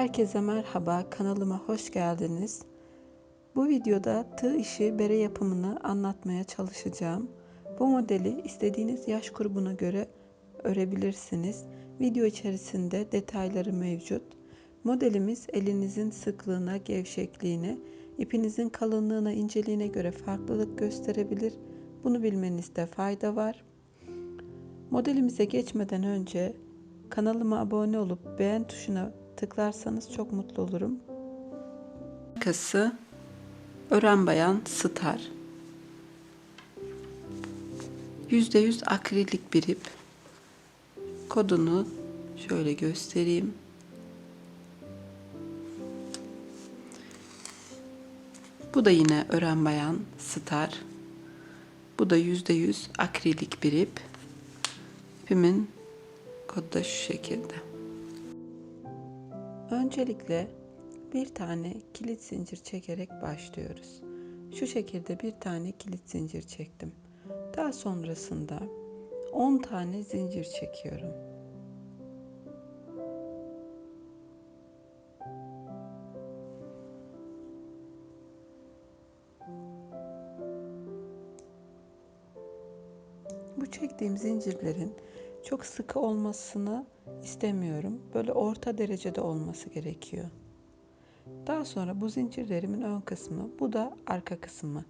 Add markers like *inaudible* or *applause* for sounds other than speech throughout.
Herkese merhaba, kanalıma hoş geldiniz. Bu videoda tığ işi bere yapımını anlatmaya çalışacağım. Bu modeli istediğiniz yaş grubuna göre örebilirsiniz. Video içerisinde detayları mevcut. Modelimiz elinizin sıklığına, gevşekliğine, ipinizin kalınlığına, inceliğine göre farklılık gösterebilir. Bunu bilmenizde fayda var. Modelimize geçmeden önce kanalıma abone olup beğen tuşuna tıklarsanız çok mutlu olurum. Arkası Ören Bayan Star. %100 akrilik bir ip. Kodunu şöyle göstereyim. Bu da yine Ören Bayan Star. Bu da %100 akrilik bir ip. İpimin kodu da şu şekilde. Öncelikle bir tane kilit zincir çekerek başlıyoruz. Şu şekilde bir tane kilit zincir çektim. Daha sonrasında 10 tane zincir çekiyorum. Bu çektiğim zincirlerin çok sıkı olmasını istemiyorum. Böyle orta derecede olması gerekiyor. Daha sonra bu zincirlerimin ön kısmı, bu da arka kısmı.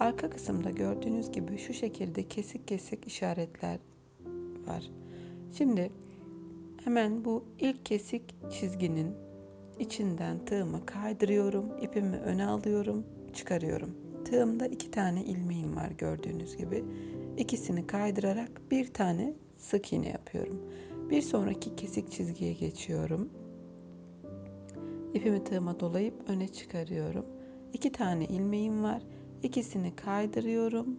Arka kısımda gördüğünüz gibi şu şekilde kesik kesik işaretler var. Şimdi hemen bu ilk kesik çizginin içinden tığımı kaydırıyorum, ipimi öne alıyorum, çıkarıyorum. Tığımda iki tane ilmeğim var gördüğünüz gibi. İkisini kaydırarak bir tane sık iğne yapıyorum. Bir sonraki kesik çizgiye geçiyorum. İpimi tığıma dolayıp öne çıkarıyorum. İki tane ilmeğim var. İkisini kaydırıyorum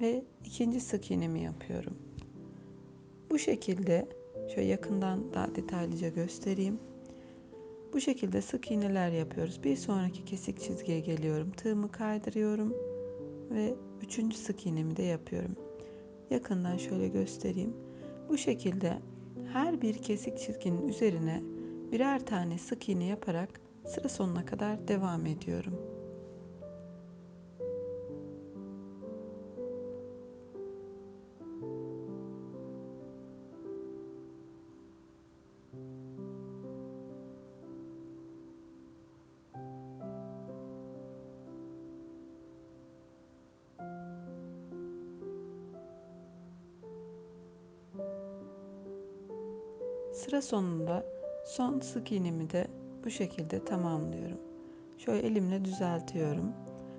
ve ikinci sık iğnemi yapıyorum. Bu şekilde şöyle yakından daha detaylıca göstereyim. Bu şekilde sık iğneler yapıyoruz. Bir sonraki kesik çizgiye geliyorum. Tığımı kaydırıyorum ve üçüncü sık iğnemi de yapıyorum. Yakından şöyle göstereyim. Bu şekilde her bir kesik çizginin üzerine birer tane sık iğne yaparak sıra sonuna kadar devam ediyorum. Sıra sonunda son sık iğnemi de bu şekilde tamamlıyorum. Şöyle elimle düzeltiyorum.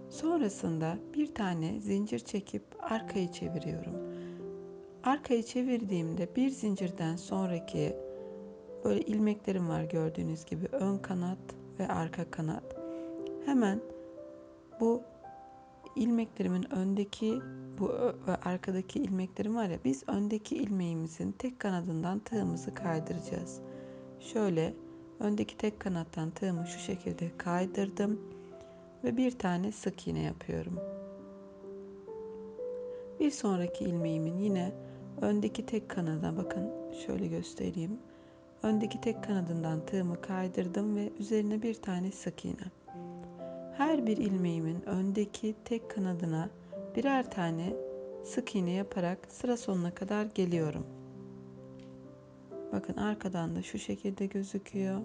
Sonrasında bir tane zincir çekip arkayı çeviriyorum. Arkayı çevirdiğimde bir zincirden sonraki böyle ilmeklerim var gördüğünüz gibi ön kanat ve arka kanat. Hemen bu ilmeklerimin öndeki bu ve arkadaki ilmeklerim var ya biz öndeki ilmeğimizin tek kanadından tığımızı kaydıracağız. Şöyle öndeki tek kanattan tığımı şu şekilde kaydırdım ve bir tane sık iğne yapıyorum. Bir sonraki ilmeğimin yine öndeki tek kanadına bakın şöyle göstereyim. Öndeki tek kanadından tığımı kaydırdım ve üzerine bir tane sık iğne. Her bir ilmeğimin öndeki tek kanadına birer tane sık iğne yaparak sıra sonuna kadar geliyorum. Bakın arkadan da şu şekilde gözüküyor.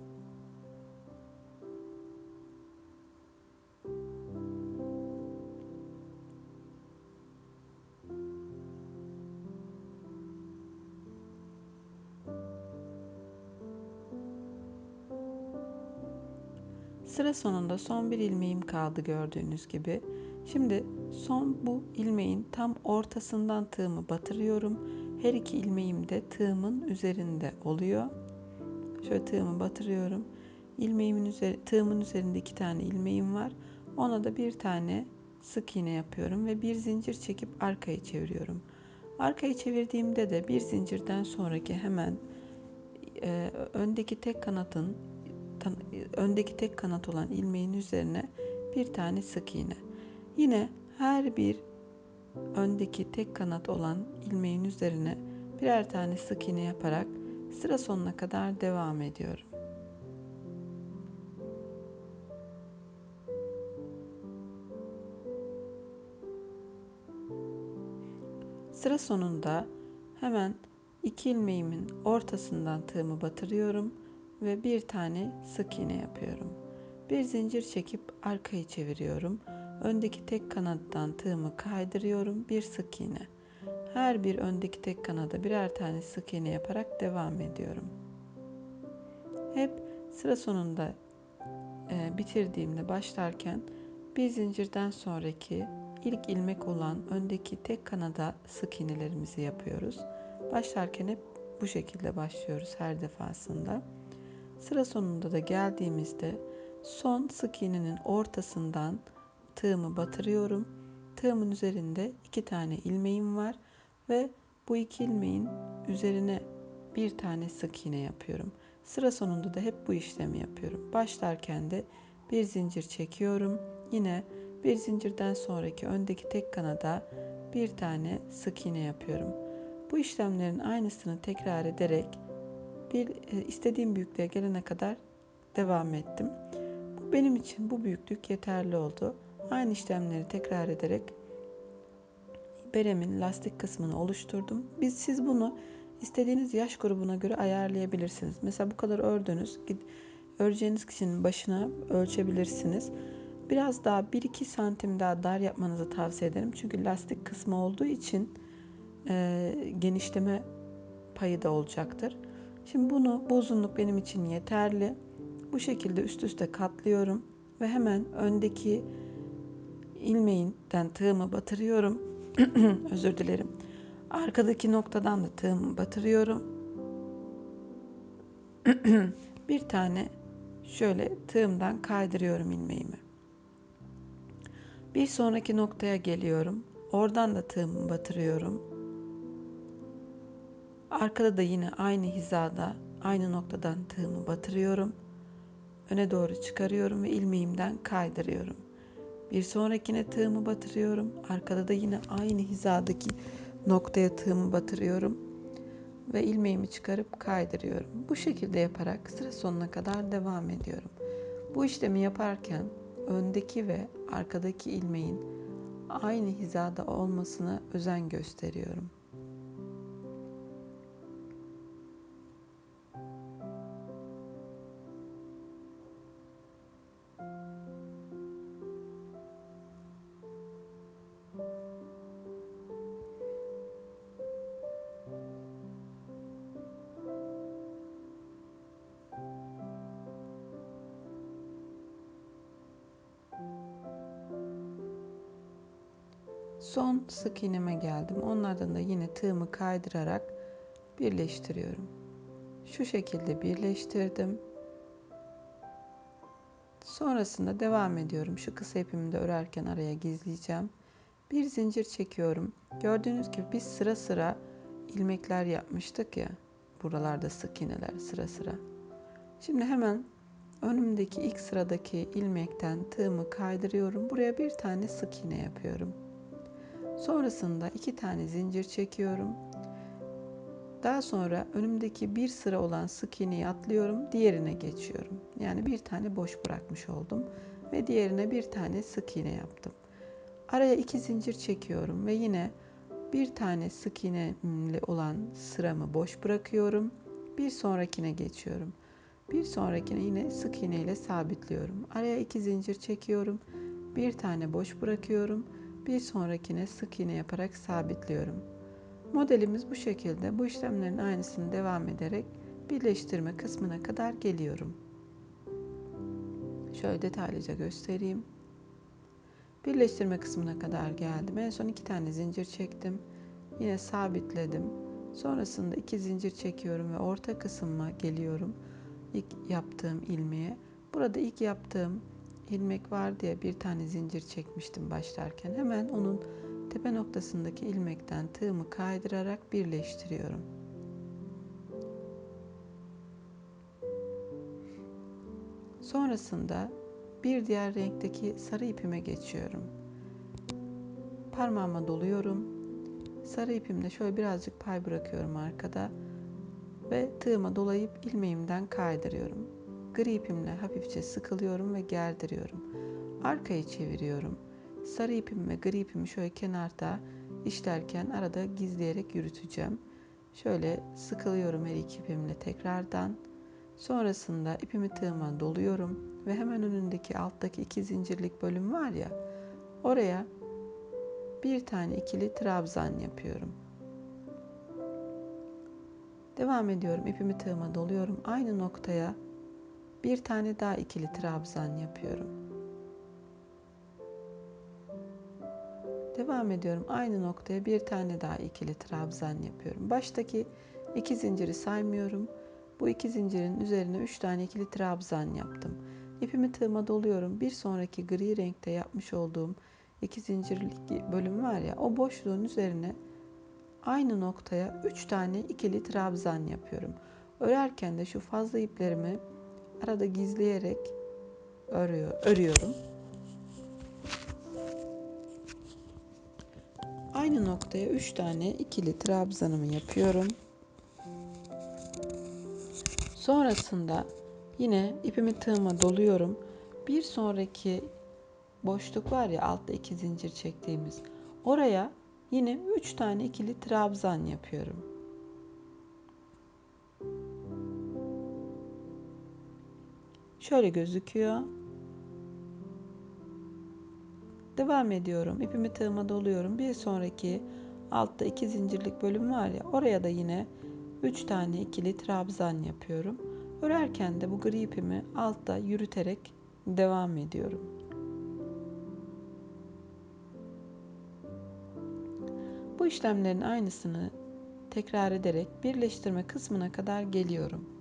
Sıra sonunda son bir ilmeğim kaldı gördüğünüz gibi. Şimdi son bu ilmeğin tam ortasından tığımı batırıyorum. Her iki ilmeğim de tığımın üzerinde oluyor. Şöyle tığımı batırıyorum. İlmeğimin üzeri, tığımın üzerinde iki tane ilmeğim var. Ona da bir tane sık iğne yapıyorum ve bir zincir çekip arkayı çeviriyorum. Arkayı çevirdiğimde de bir zincirden sonraki hemen e, öndeki tek kanatın öndeki tek kanat olan ilmeğin üzerine bir tane sık iğne. Yine her bir öndeki tek kanat olan ilmeğin üzerine birer tane sık iğne yaparak sıra sonuna kadar devam ediyorum. Sıra sonunda hemen iki ilmeğimin ortasından tığımı batırıyorum ve bir tane sık iğne yapıyorum. Bir zincir çekip arkayı çeviriyorum Öndeki tek kanattan tığımı kaydırıyorum. Bir sık iğne. Her bir öndeki tek kanada birer tane sık iğne yaparak devam ediyorum. Hep sıra sonunda e, bitirdiğimde başlarken bir zincirden sonraki ilk ilmek olan öndeki tek kanada sık iğnelerimizi yapıyoruz. Başlarken hep bu şekilde başlıyoruz her defasında. Sıra sonunda da geldiğimizde son sık iğnenin ortasından tığımı batırıyorum. Tığımın üzerinde iki tane ilmeğim var ve bu iki ilmeğin üzerine bir tane sık iğne yapıyorum. Sıra sonunda da hep bu işlemi yapıyorum. Başlarken de bir zincir çekiyorum. Yine bir zincirden sonraki öndeki tek kanada bir tane sık iğne yapıyorum. Bu işlemlerin aynısını tekrar ederek bir e, istediğim büyüklüğe gelene kadar devam ettim. Bu benim için bu büyüklük yeterli oldu. Aynı işlemleri tekrar ederek beremin lastik kısmını oluşturdum. Biz siz bunu istediğiniz yaş grubuna göre ayarlayabilirsiniz. Mesela bu kadar ördünüz. Öreceğiniz kişinin başına ölçebilirsiniz. Biraz daha 1-2 santim daha dar yapmanızı tavsiye ederim. Çünkü lastik kısmı olduğu için e, genişleme payı da olacaktır. Şimdi bunu bu uzunluk benim için yeterli. Bu şekilde üst üste katlıyorum ve hemen öndeki ilmeğinden tığımı batırıyorum. *clears throat* Özür dilerim. Arkadaki noktadan da tığımı batırıyorum. *clears throat* bir tane şöyle tığımdan kaydırıyorum ilmeğimi. Bir sonraki noktaya geliyorum. Oradan da tığımı batırıyorum. Arkada da yine aynı hizada, aynı noktadan tığımı batırıyorum. Öne doğru çıkarıyorum ve ilmeğimden kaydırıyorum. Bir sonrakine tığımı batırıyorum. Arkada da yine aynı hizadaki noktaya tığımı batırıyorum ve ilmeğimi çıkarıp kaydırıyorum. Bu şekilde yaparak sıra sonuna kadar devam ediyorum. Bu işlemi yaparken öndeki ve arkadaki ilmeğin aynı hizada olmasına özen gösteriyorum. Son sık iğneme geldim. Onlardan da yine tığımı kaydırarak birleştiriyorum. Şu şekilde birleştirdim. Sonrasında devam ediyorum. Şu kısa ipimi de örerken araya gizleyeceğim. Bir zincir çekiyorum. Gördüğünüz gibi biz sıra sıra ilmekler yapmıştık ya. Buralarda sık iğneler sıra sıra. Şimdi hemen önümdeki ilk sıradaki ilmekten tığımı kaydırıyorum. Buraya bir tane sık iğne yapıyorum. Sonrasında iki tane zincir çekiyorum. Daha sonra önümdeki bir sıra olan sık iğneyi atlıyorum, diğerine geçiyorum. Yani bir tane boş bırakmış oldum ve diğerine bir tane sık iğne yaptım. Araya iki zincir çekiyorum ve yine bir tane sık iğneli olan sıramı boş bırakıyorum. Bir sonrakine geçiyorum. Bir sonrakine yine sık iğne ile sabitliyorum. Araya iki zincir çekiyorum. Bir tane boş bırakıyorum bir sonrakine sık iğne yaparak sabitliyorum. Modelimiz bu şekilde. Bu işlemlerin aynısını devam ederek birleştirme kısmına kadar geliyorum. Şöyle detaylıca göstereyim. Birleştirme kısmına kadar geldim. En son iki tane zincir çektim. Yine sabitledim. Sonrasında iki zincir çekiyorum ve orta kısmıma geliyorum. İlk yaptığım ilmeğe. Burada ilk yaptığım ilmek var diye bir tane zincir çekmiştim başlarken. Hemen onun tepe noktasındaki ilmekten tığımı kaydırarak birleştiriyorum. Sonrasında bir diğer renkteki sarı ipime geçiyorum. Parmağıma doluyorum. Sarı ipimle şöyle birazcık pay bırakıyorum arkada ve tığıma dolayıp ilmeğimden kaydırıyorum. Gri ipimle hafifçe sıkılıyorum ve gerdiriyorum. Arkayı çeviriyorum. Sarı ipim ve gri ipimi şöyle kenarda işlerken arada gizleyerek yürüteceğim. Şöyle sıkılıyorum her iki ipimle tekrardan. Sonrasında ipimi tığıma doluyorum ve hemen önündeki alttaki iki zincirlik bölüm var ya oraya bir tane ikili trabzan yapıyorum. Devam ediyorum. ipimi tığıma doluyorum. Aynı noktaya bir tane daha ikili trabzan yapıyorum. Devam ediyorum. Aynı noktaya bir tane daha ikili trabzan yapıyorum. Baştaki iki zinciri saymıyorum. Bu iki zincirin üzerine üç tane ikili trabzan yaptım. İpimi tığıma doluyorum. Bir sonraki gri renkte yapmış olduğum iki zincirlik bölüm var ya o boşluğun üzerine aynı noktaya 3 tane ikili trabzan yapıyorum. Örerken de şu fazla iplerimi arada gizleyerek örüyor, örüyorum. Aynı noktaya 3 tane ikili trabzanımı yapıyorum. Sonrasında yine ipimi tığıma doluyorum. Bir sonraki boşluk var ya altta iki zincir çektiğimiz. Oraya yine 3 tane ikili trabzan yapıyorum. Şöyle gözüküyor. Devam ediyorum. İpimi tığıma doluyorum. Bir sonraki altta iki zincirlik bölüm var ya oraya da yine 3 tane ikili trabzan yapıyorum. Örerken de bu gri ipimi altta yürüterek devam ediyorum. Bu işlemlerin aynısını tekrar ederek birleştirme kısmına kadar geliyorum.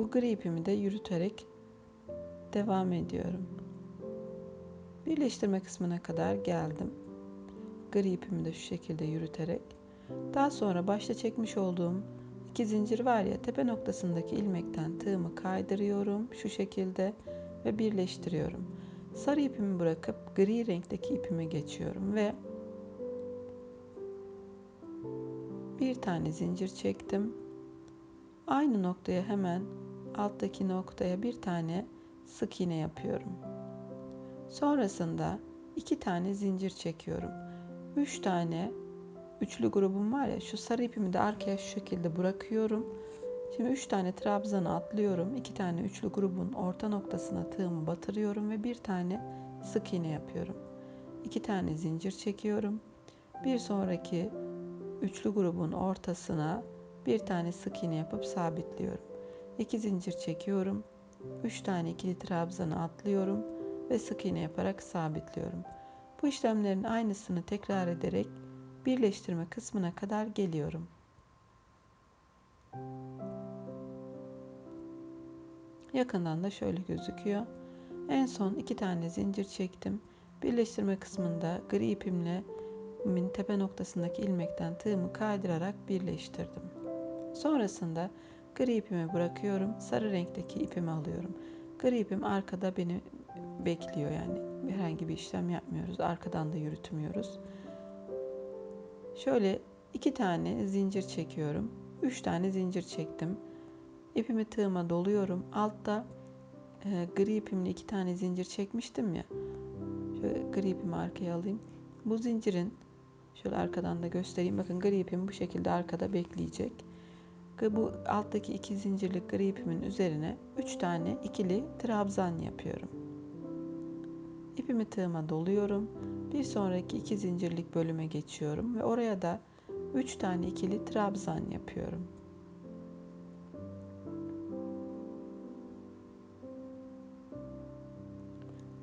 Bu gri ipimi de yürüterek devam ediyorum. Birleştirme kısmına kadar geldim. Gri ipimi de şu şekilde yürüterek. Daha sonra başta çekmiş olduğum iki zincir var ya tepe noktasındaki ilmekten tığımı kaydırıyorum şu şekilde ve birleştiriyorum. Sarı ipimi bırakıp gri renkteki ipime geçiyorum ve bir tane zincir çektim. Aynı noktaya hemen alttaki noktaya bir tane sık iğne yapıyorum. Sonrasında iki tane zincir çekiyorum. Üç tane üçlü grubum var ya şu sarı ipimi de arkaya şu şekilde bırakıyorum. Şimdi üç tane trabzanı atlıyorum. iki tane üçlü grubun orta noktasına tığımı batırıyorum ve bir tane sık iğne yapıyorum. İki tane zincir çekiyorum. Bir sonraki üçlü grubun ortasına bir tane sık iğne yapıp sabitliyorum. İki zincir çekiyorum. Üç tane ikili trabzanı atlıyorum ve sık iğne yaparak sabitliyorum. Bu işlemlerin aynısını tekrar ederek birleştirme kısmına kadar geliyorum. Yakından da şöyle gözüküyor. En son iki tane zincir çektim. Birleştirme kısmında gri ipimle tepe noktasındaki ilmekten tığımı kaydırarak birleştirdim. Sonrasında gri ipimi bırakıyorum. Sarı renkteki ipimi alıyorum. Gri ipim arkada beni bekliyor yani herhangi bir işlem yapmıyoruz. Arkadan da yürütmüyoruz. Şöyle iki tane zincir çekiyorum. Üç tane zincir çektim. İpimi tığıma doluyorum. Altta e, gri ipimle iki tane zincir çekmiştim ya. Şöyle gri ipimi arkaya alayım. Bu zincirin şöyle arkadan da göstereyim. Bakın gri ipim bu şekilde arkada bekleyecek. Bu alttaki iki zincirlik gri ipimin üzerine üç tane ikili trabzan yapıyorum. İpimi tığıma doluyorum. Bir sonraki iki zincirlik bölüme geçiyorum ve oraya da üç tane ikili trabzan yapıyorum.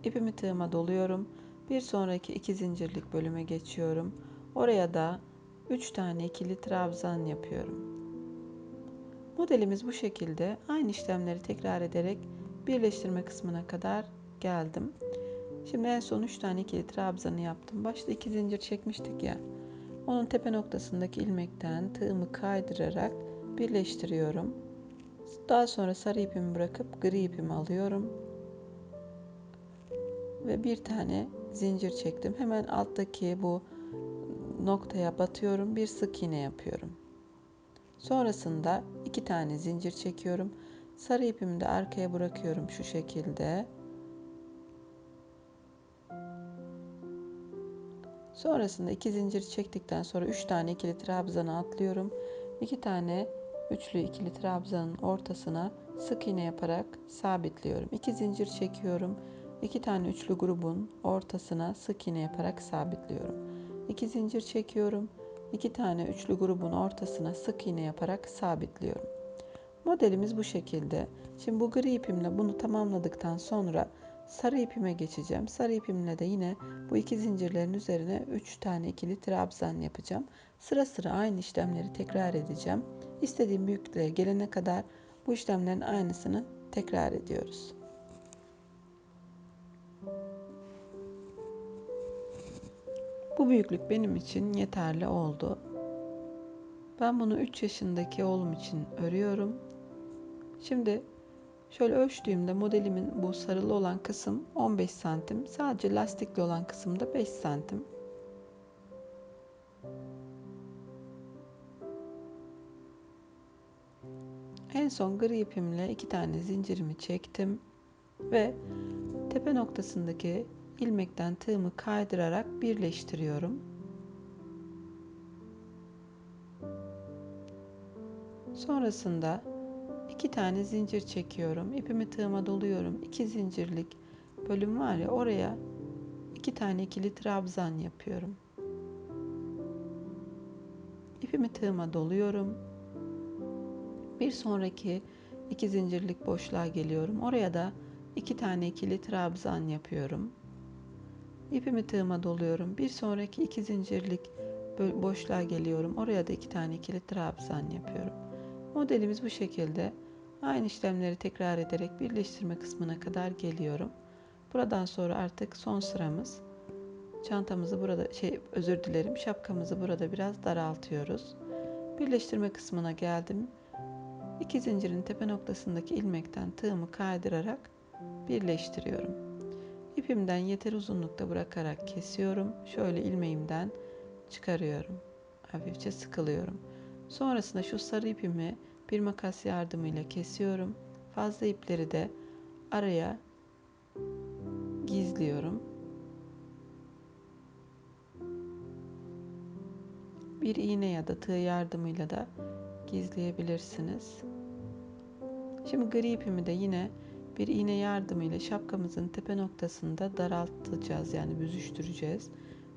İpimi tığıma doluyorum. Bir sonraki iki zincirlik bölüme geçiyorum. Oraya da 3 tane ikili trabzan yapıyorum. Modelimiz bu şekilde. Aynı işlemleri tekrar ederek birleştirme kısmına kadar geldim. Şimdi en son 3 tane ikili trabzanı yaptım. Başta 2 zincir çekmiştik ya. Onun tepe noktasındaki ilmekten tığımı kaydırarak birleştiriyorum. Daha sonra sarı ipimi bırakıp gri ipimi alıyorum ve bir tane zincir çektim. Hemen alttaki bu noktaya batıyorum. Bir sık iğne yapıyorum. Sonrasında iki tane zincir çekiyorum. Sarı ipimi de arkaya bırakıyorum şu şekilde. Sonrasında iki zincir çektikten sonra 3 tane ikili trabzanı atlıyorum. 2 tane üçlü ikili trabzanın ortasına sık iğne yaparak sabitliyorum. 2 zincir çekiyorum. 2 tane üçlü grubun ortasına sık iğne yaparak sabitliyorum. 2 zincir çekiyorum. 2 tane üçlü grubun ortasına sık iğne yaparak sabitliyorum. Modelimiz bu şekilde. Şimdi bu gri ipimle bunu tamamladıktan sonra sarı ipime geçeceğim. Sarı ipimle de yine bu iki zincirlerin üzerine 3 tane ikili trabzan yapacağım. Sıra sıra aynı işlemleri tekrar edeceğim. İstediğim büyüklüğe gelene kadar bu işlemlerin aynısını tekrar ediyoruz. Bu büyüklük benim için yeterli oldu. Ben bunu 3 yaşındaki oğlum için örüyorum. Şimdi şöyle ölçtüğümde modelimin bu sarılı olan kısım 15 santim. Sadece lastikli olan kısım da 5 santim. En son gri ipimle iki tane zincirimi çektim ve tepe noktasındaki ilmekten tığımı kaydırarak birleştiriyorum. Sonrasında iki tane zincir çekiyorum. İpimi tığıma doluyorum. İki zincirlik bölüm var ya oraya iki tane ikili trabzan yapıyorum. İpimi tığıma doluyorum. Bir sonraki iki zincirlik boşluğa geliyorum. Oraya da iki tane ikili trabzan yapıyorum. İpimi tığıma doluyorum. Bir sonraki iki zincirlik boşluğa geliyorum. Oraya da iki tane ikili trabzan yapıyorum. Modelimiz bu şekilde. Aynı işlemleri tekrar ederek birleştirme kısmına kadar geliyorum. Buradan sonra artık son sıramız. Çantamızı burada şey özür dilerim şapkamızı burada biraz daraltıyoruz. Birleştirme kısmına geldim. İki zincirin tepe noktasındaki ilmekten tığımı kaydırarak birleştiriyorum. İpimden yeter uzunlukta bırakarak kesiyorum. Şöyle ilmeğimden çıkarıyorum. Hafifçe sıkılıyorum. Sonrasında şu sarı ipimi bir makas yardımıyla kesiyorum. Fazla ipleri de araya gizliyorum. Bir iğne ya da tığ yardımıyla da gizleyebilirsiniz. Şimdi gri ipimi de yine bir iğne yardımıyla şapkamızın tepe noktasında daraltacağız yani büzüştüreceğiz.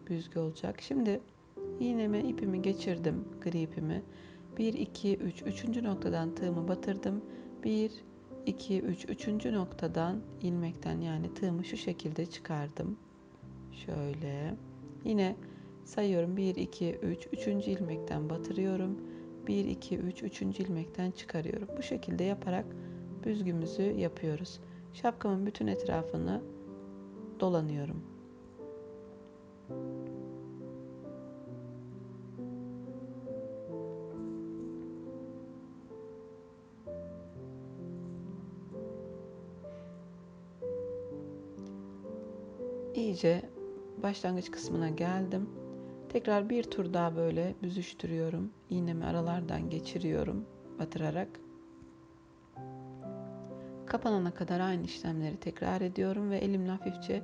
Büzgü olacak. Şimdi iğneme ipimi geçirdim gri ipimi. 1 2 3 3. noktadan tığımı batırdım. 1 2 3 3. noktadan ilmekten yani tığımı şu şekilde çıkardım. Şöyle. Yine sayıyorum 1 2 3 3. ilmekten batırıyorum. 1 2 3 3. ilmekten çıkarıyorum. Bu şekilde yaparak büzgümüzü yapıyoruz. Şapkamın bütün etrafını dolanıyorum. İyice başlangıç kısmına geldim. Tekrar bir tur daha böyle büzüştürüyorum. İğnemi aralardan geçiriyorum batırarak. Kapanana kadar aynı işlemleri tekrar ediyorum ve elimle hafifçe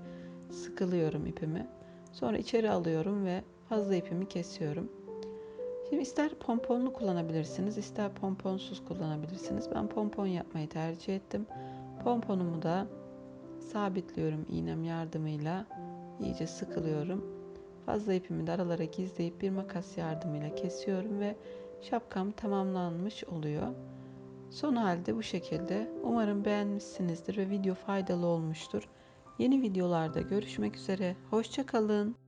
sıkılıyorum ipimi. Sonra içeri alıyorum ve fazla ipimi kesiyorum. Şimdi ister pomponlu kullanabilirsiniz, ister pomponsuz kullanabilirsiniz. Ben pompon yapmayı tercih ettim. Pomponumu da sabitliyorum iğnem yardımıyla. iyice sıkılıyorum. Fazla ipimi de aralara gizleyip bir makas yardımıyla kesiyorum ve şapkam tamamlanmış oluyor. Son halde bu şekilde. Umarım beğenmişsinizdir ve video faydalı olmuştur. Yeni videolarda görüşmek üzere. Hoşçakalın.